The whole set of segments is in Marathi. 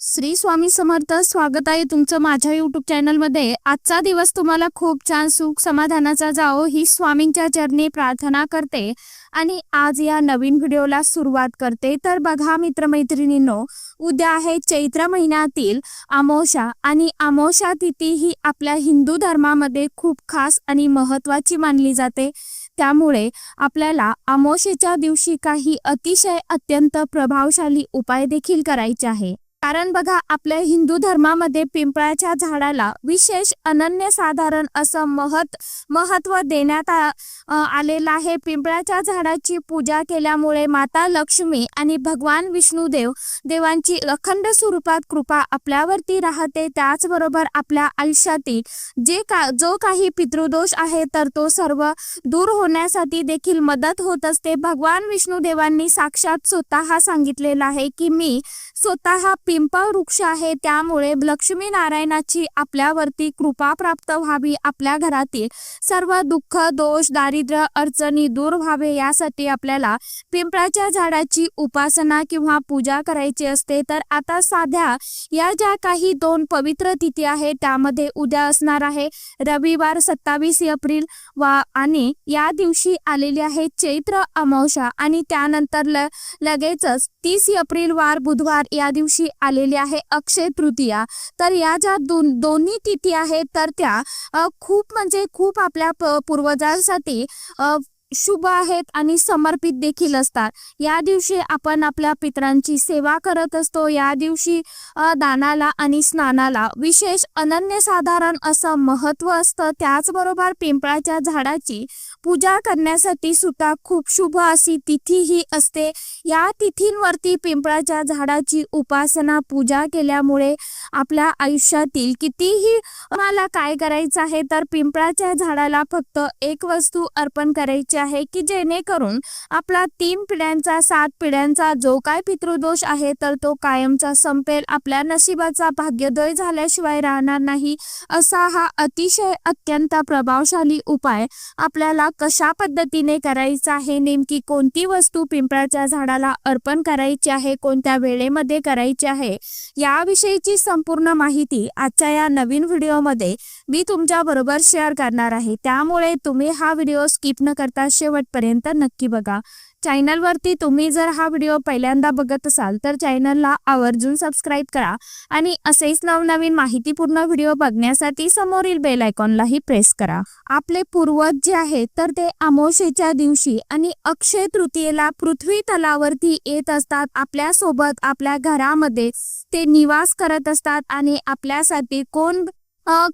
श्री स्वामी समर्थ स्वागत आहे तुमचं माझ्या युट्यूब चॅनलमध्ये आजचा दिवस तुम्हाला खूप छान सुख समाधानाचा जाओ ही स्वामींच्या चरणी प्रार्थना करते. आणि आज या नवीन व्हिडिओला सुरुवात करते. तर बघा मित्रमैत्रिणींनो उद्या आहे चैत्र महिन्यातील अमावस्या आणि अमावस्या तिथी ही आपल्या हिंदू धर्मामध्ये खूप खास आणि महत्त्वाची मानली जाते. त्यामुळे आपल्याला अमावस्येच्या दिवशी काही अतिशय अत्यंत प्रभावशाली उपाय देखील करायचे आहे. कारण बघा आपल्या हिंदू धर्मामध्ये पिंपळाच्या झाडाला विशेष अनन्यसाधारण असं महत् महत्त्व देण्यात आ- आलेलं आहे. पिंपळाच्या झाडाची पूजा केल्यामुळे माता लक्ष्मी आणि भगवान विष्णुदेव देवांची अखंड स्वरूपात कृपा आपल्यावरती राहते. त्याचबरोबर आपल्या आयुष्यातील जे का जो काही पितृदोष आहे तर तो सर्व दूर होण्यासाठी देखील मदत होत असते. भगवान विष्णुदेवांनी साक्षात स्वतः सांगितलेलं आहे की मी स्वतः पिंपळ वृक्ष आहे त्यामुळे लक्ष्मी नारायणाची आपल्यावरती कृपा प्राप्त व्हावी आपल्या घरातील सर्व दुःख दोष दारिद्र्य अडचणी दूर व्हावे यासाठी आपल्याला पिंपळाच्या झाडाची उपासना किंवा पूजा करायची असते. तर आता साध्या या ज्या काही दोन पवित्र तिथी आहेत त्यामध्ये उद्या असणार आहे रविवार सत्तावीस एप्रिल वा आणि या दिवशी आलेली आहे चैत्र अमावशा आणि त्यानंतर ल लगेचच तीस एप्रिल वार बुधवार या दिवशी आलेली आहे अक्षय तृतीया. तर या ज्या दोन दोन्ही तिथी आहेत तर त्या खूप म्हणजे खूप आपल्या प- पूर्वजांसाठी शुभ आहेत आणि समर्पित देखील असतात. या दिवशी आपण आपल्या पितरांची सेवा करत असतो. या दिवशी दानाला आणि स्नानाला विशेष अनन्यसाधारण असं महत्त्व असतं. त्याचबरोबर पिंपळाच्या झाडाची पूजा करण्यासाठी सुद्धा खूप शुभ अशी तिथी ही असते. या तिथींवरती पिंपळाच्या झाडाची उपासना पूजा केल्यामुळे आपल्या आयुष्यातील कितीही मला काय करायचं आहे तर पिंपळाच्या झाडाला फक्त एक वस्तू अर्पण करायची आहे की जेणेकरून आपला तीन पिढ्यांचा सात पिढ्यांचा जो काय पितृदोष आहे तर तो कायमचा संपेल. आपल्या नशिबाचा भाग्योदय झाल्याशिवाय राहणार नाही असा हा अतिशय अत्यंत प्रभावशाली उपाय आपल्याला कशा पद्धतीने करायचा आहे? नेमकी कोणती वस्तू पिंपळाच्या झाडाला अर्पण करायची आहे? कोणत्या वेळेमध्ये करायची आहे? याविषयीची संपूर्ण माहिती आजच्या या नवीन व्हिडिओमध्ये मी तुमच्या बरोबर शेअर करणार आहे. त्यामुळे तुम्ही हा व्हिडिओ स्किप न करता शेवटपर्यंत नक्की बघा. चॅनलवरती तुम्ही जर हा व्हिडिओ पहिल्यांदा बघत असाल तर चॅनलला आवर्जून सबस्क्राईब करा आणि असेच नवनवीन माहितीपूर्ण व्हिडिओ बघण्यासाठी समोरील बेल आयकॉनलाही प्रेस करा. आपले पूर्वज जे आहेत तर ते अमोशेच्या दिवशी आणि अक्षय तृतीयेला पृथ्वी तलावरती येत असतात. आपल्यासोबत आपल्या घरामध्ये ते निवास करत असतात आणि आपल्यासाठी कोण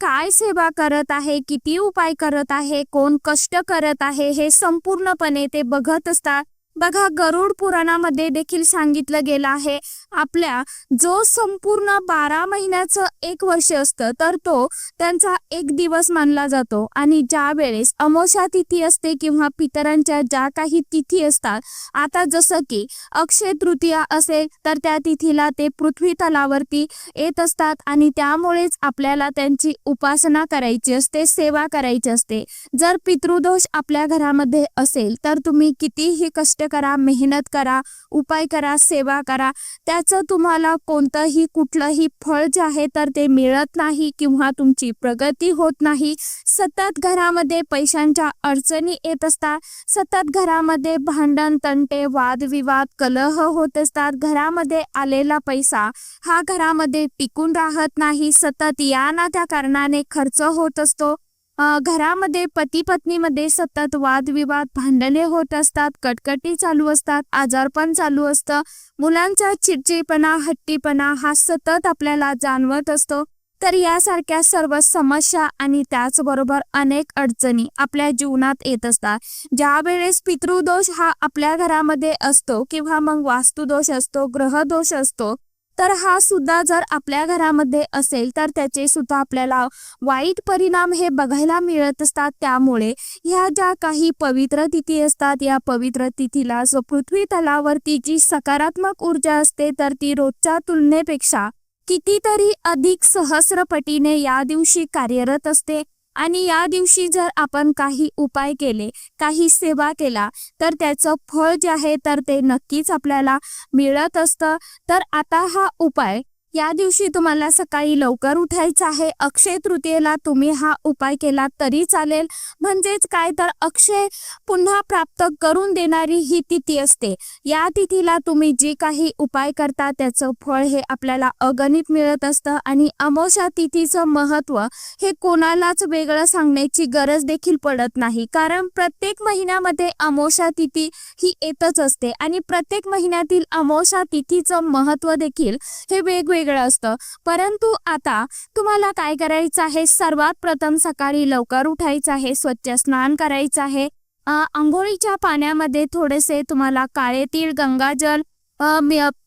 काय सेवा करत आहे किती उपाय करत आहे कोण कष्ट करत आहे हे संपूर्णपणे ते बघत असतात. बघा गरुड पुराणामध्ये देखील सांगितलं गेलं आहे. आपल्या जो संपूर्ण बारा महिन्याचं एक वर्ष असतं तर तो त्यांचा एक दिवस मानला जातो. आणि ज्या वेळेस अमोषा तिथी असते किंवा पितरांच्या ज्या काही तिथी असतात आता जसं की अक्षय तृतीया असेल तर त्या तिथीला ते पृथ्वी तलावरती येत असतात आणि त्यामुळेच आपल्याला त्यांची उपासना करायची असते सेवा करायची असते. जर पितृदोष आपल्या घरामध्ये असेल तर तुम्ही कितीही कष्ट करा मेहनत करा उपाय करा सेवा करा. त्याचं तुम्हाला कोणतंही कुठलंही फळ जे आहे तर ते मिळत नाही किंवा तुमची प्रगती होत नाही. सतत घरामध्ये पैशांच्या अडचणी येत असतात. सतत घरामध्ये भांडण तंटे वादविवाद कलह होत असतात. घरामध्ये आलेला पैसा हा घरामध्ये टिकून राहत नाही. सतत या ना त्या कारणाने खर्च होत असतो. घरामध्ये पती पत्नीमध्ये सतत वादविवाद भांडणे होत असतात कटकटी चालू असतात आजारपण चालू असतं. मुलांचा चिडचिडपणा हट्टीपणा हा सतत आपल्याला जाणवत असतो. तर यासारख्या सर्व समस्या आणि त्याचबरोबर अनेक अडचणी आपल्या जीवनात येत असतात. ज्या वेळेस पितृदोष हा आपल्या घरामध्ये असतो किंवा मग वास्तुदोष असतो ग्रहदोष असतो तर हा सुद्धा जर आपल्या घरामध्ये असेल तर त्याचे सुद्धा आपल्याला वाईट परिणाम हे बघायला मिळत असतात. त्यामुळे ह्या ज्या काही पवित्र तिथी असतात या पवित्र तिथीला जो पृथ्वी तलावरती जी सकारात्मक ऊर्जा असते तर ती रोजच्या तुलनेपेक्षा कितीतरी अधिक सहस्रपटीने या दिवशी कार्यरत असते. आणि या दिवशी जर आपण काही उपाय केले काही सेवा केला तर त्याचं फळ जे आहे तर ते नक्कीच आपल्याला मिळत असतं. तर आता हा उपाय या दिवशी तुम्हाला सकाळी लवकर उठायचं आहे. अक्षय तृतीयेला तुम्ही हा उपाय केला तरी चालेल. म्हणजेच काय तर अक्षय पुन्हा प्राप्त करून देणारी ही तिथी असते. या तिथीला तुम्ही जे काही उपाय करता त्याचं फळ हे आपल्याला अगणित मिळत असतं आणि अमोशा तिथीचं महत्त्व हे कोणालाच वेगळं सांगण्याची गरज देखील पडत नाही. कारण प्रत्येक महिन्यामध्ये अमोशा तिथी ही येतच असते आणि प्रत्येक महिन्यातील अमावस्या तिथीचं महत्त्व देखील हे वेगवेगळं असतं. परंतु आता तुम्हाला काय करायचं आहे? सर्वात प्रथम सकाळी लवकर उठायचं आहे स्वच्छ स्नान करायचं आहे. आंघोळीच्या पाण्यामध्ये थोडेसे तुम्हाला काळे तीळ गंगाजल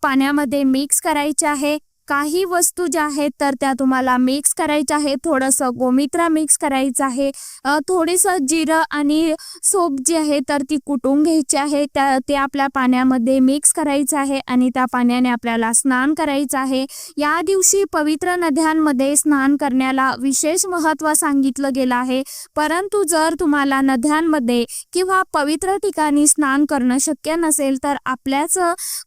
पाण्यामध्ये मिक्स करायचे आहे. काही वस्तू ज्या आहेत तर त्या तुम्हाला मिक्स करायच्या आहेत. थोडंसं गोमित्रा मिक्स करायचं आहे. थोडंसं जिरं आणि सोप जी आहे तर ती कुटून घ्यायची आहे. त्या ते आपल्या पाण्यामध्ये मिक्स करायचं आहे आणि त्या पाण्याने आपल्याला स्नान करायचं आहे. या दिवशी पवित्र नद्यांमध्ये स्नान करण्याला विशेष महत्त्व सांगितलं गेलं आहे. परंतु जर तुम्हाला नद्यांमध्ये किंवा पवित्र ठिकाणी स्नान करणं शक्य नसेल तर आपल्याच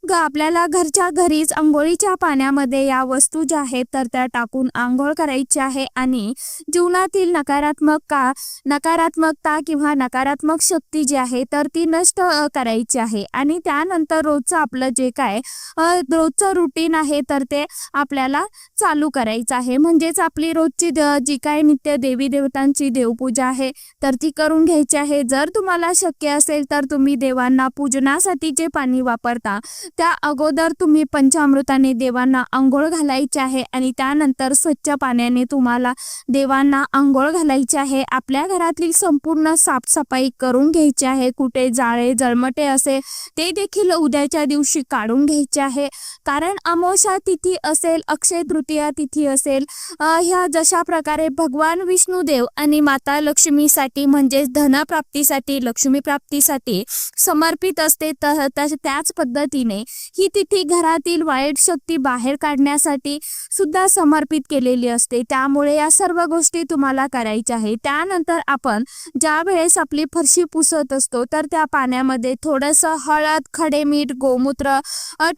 ग आपल्याला घरच्या घरीच आंघोळीच्या पाण्यामध्ये या वस्तू ज्या आहेत तर त्या टाकून आंघोळ करायची आहे आणि जीवनातील नकारात्मक का नकारात्मकता किंवा नकारात्मक शक्ती जी आहे तर ती नष्ट करायची आहे. आणि त्यानंतर रोजचं आपलं जे काय रोजचं रुटीन आहे तर ते आपल्याला चालू करायचं आहे. म्हणजेच आपली रोजची जी काय नित्य देवी देवतांची देवपूजा आहे तर ती करून घ्यायची आहे. जर तुम्हाला शक्य असेल तर तुम्ही देवांना पूजनासाठी जे पाणी वापरता त्या अगोदर तुम्ही पंचामृताने देवांना आंघोळ घालायची आहे आणि त्यानंतर स्वच्छ पाण्याने तुम्हाला देवांना आंघोळ घालायची आहे. आपल्या घरातली संपूर्ण साफसफाई करून घ्यायची आहे. कुठे जाळे जळमटे असे ते देखील उद्याच्या दिवशी काढून घ्यायचे आहे. कारण अमावस्या तिथी असेल अक्षय तृतीया तिथी असेल ह्या जशा प्रकारे भगवान विष्णुदेव आणि माता लक्ष्मीसाठी म्हणजेच धनप्राप्तीसाठी लक्ष्मी प्राप्तीसाठी समर्पित असते त्याच पद्धतीने ही तिथी घरातील वाईट शक्ती बाहेर करण्यासाठी सुद्धा समर्पित केलेली असते. त्यामुळे या सर्व गोष्टी तुम्हाला करायच्या आहे त्यानंतर आपण ज्या वेळेस आपली फरशी पुसत असतो तर त्या पाण्यामध्ये थोडंसं हळद खडे मीठ गोमूत्र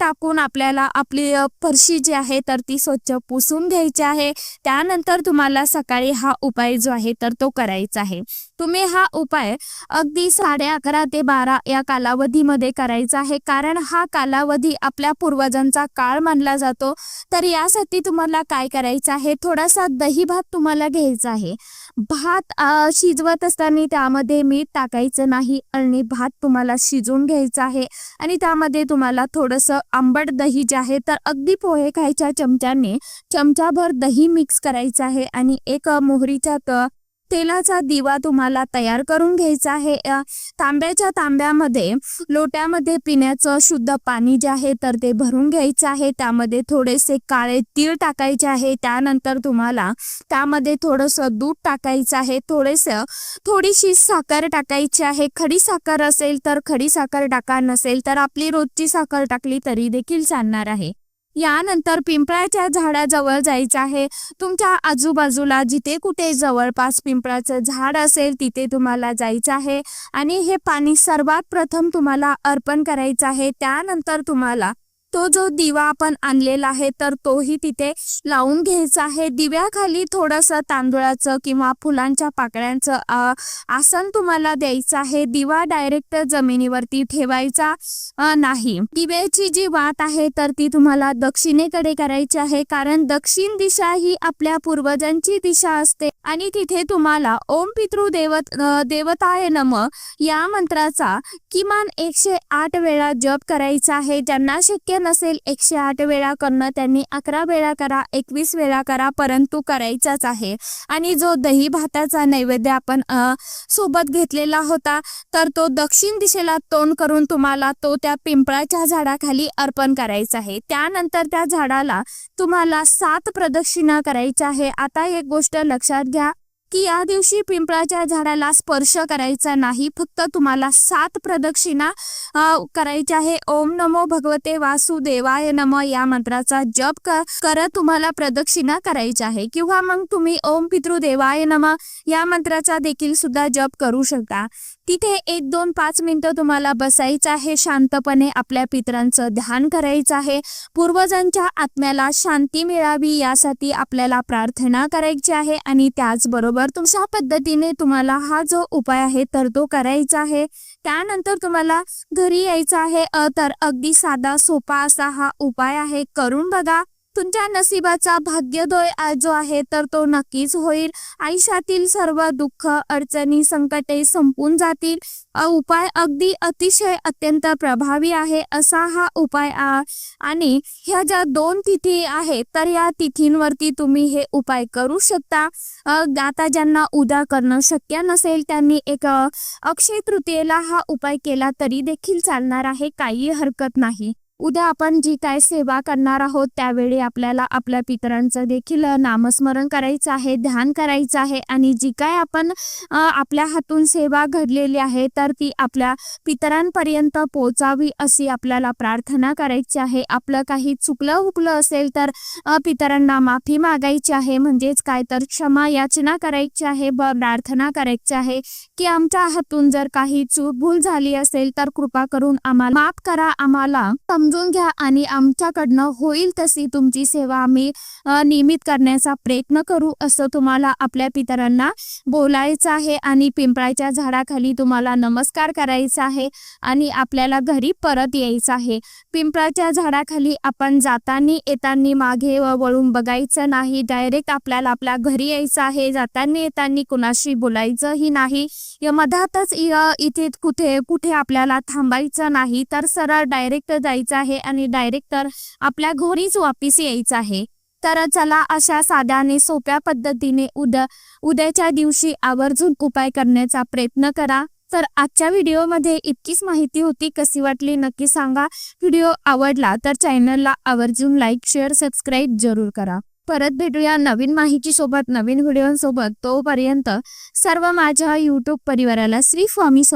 टाकून आपल्याला आपली फरशी जी आहे तर ती स्वच्छ पुसून घ्यायची आहे. त्यानंतर तुम्हाला सकाळी हा उपाय जो आहे तर तो करायचा आहे. तुम्ही हा उपाय अगदी साडे अकरा ते बारा या कालावधीमध्ये करायचा आहे. कारण हा कालावधी आपल्या पूर्वजांचा काळ मानला जातो. तर यासाठी तुम्हाला काय करायचं आहे? थोडासा दही भात तुम्हाला घ्यायचा आहे. भात शिजवत असताना त्यामध्ये मीठ टाकायचं नाही आणि भात तुम्हाला शिजवून घ्यायचा आहे. आणि त्यामध्ये तुम्हाला थोडंसं आंबट दही जे आहे तर अगदी पोहे खायच्या चमच्याने चमचाभर दही मिक्स करायचं आहे. आणि एक मोहरीच्या त तेलाचा दिवा तुम्हाला तयार करून घ्यायचा आहे. तांब्याच्या तांब्यामध्ये लोट्यामध्ये पिण्याचं शुद्ध पाणी जे आहे तर ते भरून घ्यायचं आहे. त्यामध्ये थोडेसे काळे तीळ टाकायचे आहे. त्यानंतर तुम्हाला त्यामध्ये थोडंसं दूध टाकायचं आहे. थोडेसं थोडीशी साखर टाकायची आहे. खडी साखर असेल तर खडी साखर टाका. नसेल तर आपली रोजची साखर टाकली तरी देखील चालणार आहे. यानंतर पिंपळाच्या झाडाजवळ जायचं आहे. तुमच्या आजूबाजूला जिथे कुठे जवळपास पिंपळाचं झाड असेल तिथे तुम्हाला जायचं आहे. आणि हे पाणी सर्वात प्रथम तुम्हाला अर्पण करायचं आहे. त्यानंतर तुम्हाला तो जो दिवा आपण आणलेला आहे तर तोही तिथे लावून घ्यायचा आहे. दिव्याखाली थोडंसं तांदुळाचं किंवा फुलांच्या पाकळ्यांचं आसन तुम्हाला द्यायचं आहे. दिवा डायरेक्ट जमिनीवरती ठेवायचा नाही. दिव्याची जी वाट आहे तर ती तुम्हाला दक्षिणेकडे करायची आहे. कारण दक्षिण दिशा ही आपल्या पूर्वजांची दिशा असते. आणि तिथे तुम्हाला ओम पितृ देवत देवताय नम या मंत्राचा किमान एकशे आठ वेळा जप करायचा आहे. ज्यांना शक्य नसेल एकशे आठ वेळा करणं त्यांनी अकरा वेळा करा एकवीस वेळा करा परंतु करायचाच आहे. आणि जो दही भाताचा नैवेद्य आपण सोबत घेतलेला होता तर तो दक्षिण दिशेला तोंड करून तुम्हाला तो त्या पिंपळाच्या झाडाखाली अर्पण करायचा आहे. त्यानंतर त्या झाडाला तुम्हाला सात प्रदक्षिणा करायच्या आहे. आता एक गोष्ट लक्षात घ्या की या दिवशी पिंपळाच्या झाडाला स्पर्श करायचा नाही. फक्त तुम्हाला सात प्रदक्षिणा करायची करायच्या आहे. ओम नमो भगवते वासुदेवाय नम या मंत्राचा जप करत तुम्हाला प्रदक्षिणा करायची आहे. किंवा मग तुम्ही ओम पितृदेवाय नम या मंत्राचा देखील सुद्धा जप करू शकता. तिथे एक दोन पाच मिनिटं तुम्हाला बसायचं आहे. शांतपणे आपल्या पितरांचं ध्यान करायचं आहे. पूर्वजांच्या आत्म्याला शांती मिळावी यासाठी आपल्याला प्रार्थना करायची आहे. आणि त्याचबरोबर तुमच्या पद्धतीने तुम्हाला हा जो उपाय आहे तर तो करायचा आहे. त्यानंतर तुम्हाला घरी यायचं आहे तर अगदी साधा सोपा असा हा उपाय आहे. करून बघा. तुमच्या नशिबाचा भाग्यदोय जो आहे तर तो नक्कीच होईल. आयुष्यातील सर्व दुःख अडचणी संकटे संपून जातील. उपाय अगदी अतिशय अत्यंत प्रभावी आहे असा हा उपाय आणि ह्या ज्या दोन तिथी आहेत तर या तिथींवरती तुम्ही हे उपाय करू शकता. आता ज्यांना उद्या करणं शक्य नसेल त्यांनी एक अक्षय तृतीयेला हा उपाय केला तरी देखील चालणार आहे काही हरकत नाही. उद्या आपण जी काय सेवा करणार आहोत त्यावेळी आपल्याला आपल्या पितरांचं देखील नामस्मरण करायचं आहे ध्यान करायचं आहे आणि जी काय आपण आपल्या हातून सेवा घडलेली आहे तर ती आपल्या पितरांपर्यंत पोचावी अशी आपल्याला प्रार्थना करायची आहे. आपलं काही चुकलं हुकलं असेल तर पितरांना माफी मागायची आहे म्हणजेच काय तर क्षमा याचना करायची आहे ब प्रार्थना करायची आहे की आमच्या हातून जर काही चूक भूल झाली असेल तर कृपा करून आम्हाला माफ करा आम्हाला समजून घ्या आणि आमच्याकडनं होईल तशी तुमची सेवा आम्ही नियमित करण्याचा प्रयत्न करू असं तुम्हाला आपल्या पितरांना बोलायचं आहे आणि पिंपळाच्या झाडाखाली तुम्हाला नमस्कार करायचा आहे आणि आपल्याला घरी परत यायचं आहे. पिंपळाच्या झाडाखाली आपण जातानी येतानी मागे व वळून बघायचं नाही डायरेक्ट आपल्याला आपल्या घरी यायचं आहे जाताना येतानी कुणाशी बोलायचंही नाही. मधातच इथे कुठे कुठे आपल्याला थांबायचं नाही तर सरळ डायरेक्ट जायचं आहे आणि डायरेक्ट तर आपल्या घरीच वापिस यायचं आहे. तर चला अशा साध्याने सोप्या पद्धतीने उद्या उद्याच्या दिवशी आवर्जून उपाय करण्याचा प्रयत्न करा. तर आजच्या व्हिडिओमध्ये इतकीच माहिती होती. कशी वाटली नक्की सांगा. व्हिडिओ आवडला तर चॅनलला आवर्जून लाईक शेअर सबस्क्राईब जरूर करा. परत भेटूया नवीन माहिती सोबत नवीन व्हिडिओसोबत. तोपर्यंत सर्व माझ्या यूट्यूब परिवाराला श्री स्वामी